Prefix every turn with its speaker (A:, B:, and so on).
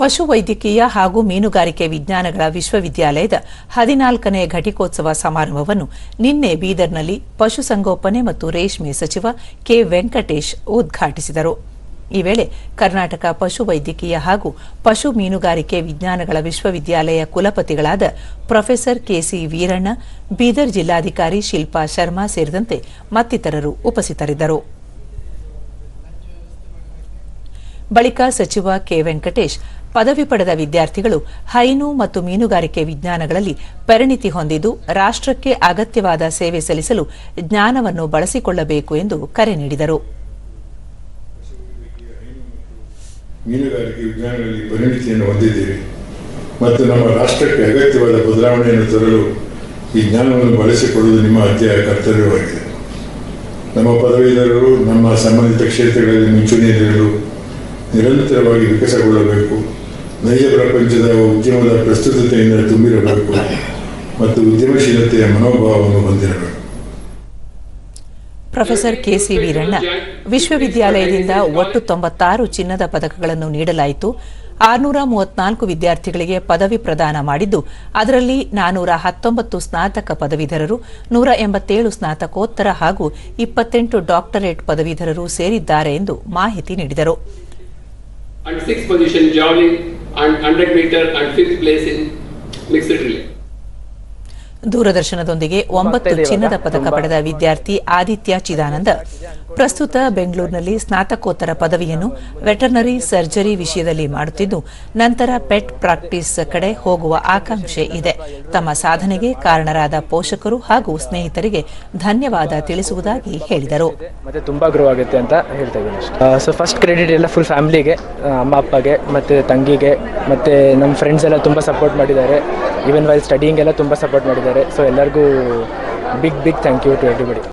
A: ಪಶುವೈದ್ಯಕೀಯ ಹಾಗೂ ಮೀನುಗಾರಿಕೆ ವಿಜ್ಞಾನಗಳ ವಿಶ್ವವಿದ್ಯಾಲಯದ ಹದಿನಾಲ್ಕನೇ ಘಟಿಕೋತ್ಸವ ಸಮಾರಂಭವನ್ನು ನಿನ್ನೆ ಬೀದರ್ನಲ್ಲಿ ಪಶುಸಂಗೋಪನೆ ಮತ್ತು ರೇಷ್ಮೆ ಸಚಿವ ಕೆ ವೆಂಕಟೇಶ್ ಉದ್ಘಾಟಿಸಿದರು. ಈ ವೇಳೆ ಕರ್ನಾಟಕ ಪಶುವೈದ್ಯಕೀಯ ಹಾಗೂ ಪಶು ಮೀನುಗಾರಿಕೆ ವಿಜ್ಞಾನಗಳ ವಿಶ್ವವಿದ್ಯಾಲಯ ಕುಲಪತಿಗಳಾದ professor K C Veeranna, Bidar ಜಿಲ್ಲಾಧಿಕಾರಿ ಶಿಲ್ಪಾ ಶರ್ಮಾ ಸೇರಿದಂತೆ ಮತ್ತಿತರರು ಉಪಸ್ಥಿತರಿದ್ದರು. ಬಳಿಕ ಸಚಿವ ಕೆ ವೆಂಕಟೇಶ್ ಪದವಿ ಪಡೆದ ವಿದ್ಯಾರ್ಥಿಗಳು ಹೈನು ಮತ್ತು ಮೀನುಗಾರಿಕೆ ವಿಜ್ಞಾನಗಳಲ್ಲಿ ಪರಿಣಿತಿ ಹೊಂದಿದ್ದು ರಾಷ್ಟ್ರಕ್ಕೆ ಅಗತ್ಯವಾದ ಸೇವೆ ಸಲ್ಲಿಸಲು ಜ್ಞಾನವನ್ನು ಬಳಸಿಕೊಳ್ಳಬೇಕು ಎಂದು ಕರೆ ನೀಡಿದರು.
B: ಮೀನುಗಾರಿಕೆ ವಿಜ್ಞಾನಗಳಲ್ಲಿ ಪರಿಣಿತಿಯನ್ನು ಹೊಂದಿದ್ದೀರಿ. ಮತ್ತು ನಮ್ಮ ರಾಷ್ಟ್ರಕ್ಕೆ ಅಗತ್ಯವಾದ ಬದಲಾವಣೆಯನ್ನು ತರಲು ಈ ಜ್ಞಾನವನ್ನು ಬಳಸಿಕೊಳ್ಳುವುದು ನಿಮ್ಮ ಅತ್ಯ ಕರ್ತವ್ಯವಾಗಿದೆ. ನಮ್ಮ ಪದವೀಧರರು ನಮ್ಮ ಸಂಬಂಧಿತ ಕ್ಷೇತ್ರಗಳಲ್ಲಿ ಮುಂಚೂಣಿಯಲ್ಲಿರಲು ನಿರಂತರವಾಗಿ ವಿಕಸಗೊಳ್ಳಬೇಕು ನೈಜ ಪ್ರಪಂಚದ ಉದ್ಯಮದ ಪ್ರಸ್ತುತತೆಯಿಂದ ತುಂಬಿರಬೇಕು ಮತ್ತು ಉದ್ಯಮಶೀಲತೆಯ ಮನೋಭಾವವನ್ನು ಹೊಂದಿರಬೇಕು.
A: ಪ್ರೊಫೆಸರ್ ಕೆಸಿ ವೀರಣ್ಣ ವಿಶ್ವವಿದ್ಯಾಲಯದಿಂದ ಒಟ್ಟು ತೊಂಬತ್ತಾರು ಚಿನ್ನದ ಪದಕಗಳನ್ನು ನೀಡಲಾಯಿತು. ಆರುನೂರ ಮೂವತ್ನಾಲ್ಕು ವಿದ್ಯಾರ್ಥಿಗಳಿಗೆ ಪದವಿ ಪ್ರದಾನ ಮಾಡಿದ್ದು ಅದರಲ್ಲಿ ನಾನೂರ ಹತ್ತೊಂಬತ್ತು ಸ್ನಾತಕ ಪದವೀಧರರು ನೂರ ಎಂಬತ್ತೇಳು ಸ್ನಾತಕೋತ್ತರ ಹಾಗೂ ಇಪ್ಪತ್ತೆಂಟು ಡಾಕ್ಟರೇಟ್ ಪದವೀಧರರು ಸೇರಿದ್ದಾರೆ ಎಂದು ಮಾಹಿತಿ ನೀಡಿದರು.
C: and 100 meter and fifth place in mixed relay.
A: ದೂರದರ್ಶನದೊಂದಿಗೆ ಒಂಬತ್ತು ಚಿನ್ನದ ಪದಕ ಪಡೆದ ವಿದ್ಯಾರ್ಥಿ ಆದಿತ್ಯ ಚಿದಾನಂದ ಪ್ರಸ್ತುತ ಬೆಂಗಳೂರಿನಲ್ಲಿ ಸ್ನಾತಕೋತ್ತರ ಪದವಿಯನ್ನು ವೆಟರ್ನರಿ ಸರ್ಜರಿ ವಿಷಯದಲ್ಲಿ ಮಾಡುತ್ತಿದ್ದು, ನಂತರ ಪೆಟ್ ಪ್ರಾಕ್ಟೀಸ್ ಕಡೆ ಹೋಗುವ ಆಕಾಂಕ್ಷೆ ಇದೆ. ತಮ್ಮ ಸಾಧನೆಗೆ ಕಾರಣರಾದ ಪೋಷಕರು ಹಾಗೂ ಸ್ನೇಹಿತರಿಗೆ ಧನ್ಯವಾದ ತಿಳಿಸುವುದಾಗಿ ಹೇಳಿದರು.
D: ಮತ್ತೆ ತುಂಬಾ ಗ್ರೋ ಆಗುತ್ತೆ ಅಂತ ಹೇಳ್ತಾ ಸೊ ಫಸ್ಟ್ ಕ್ರೆಡಿಟ್ ಎಲ್ಲ ಫುಲ್ ಫ್ಯಾಮಿಲಿಗೆ ಅಮ್ಮ, ಅಪ್ಪಗೆ, ಮತ್ತೆ ತಂಗಿಗೆ, ಮತ್ತೆ ನಮ್ಮ ಫ್ರೆಂಡ್ಸ್ ಎಲ್ಲ ತುಂಬ ಸಪೋರ್ಟ್ ಮಾಡಿದ್ದಾರೆ. ಈವನ್ ವೈಲ್ ಸ್ಟಡಿಂಗ್ ಎಲ್ಲ ತುಂಬ ಸಪೋರ್ಟ್ ಮಾಡಿದ್ದಾರೆ. ಸೊ ಎಲ್ಲರಿಗೂ big big thank you to everybody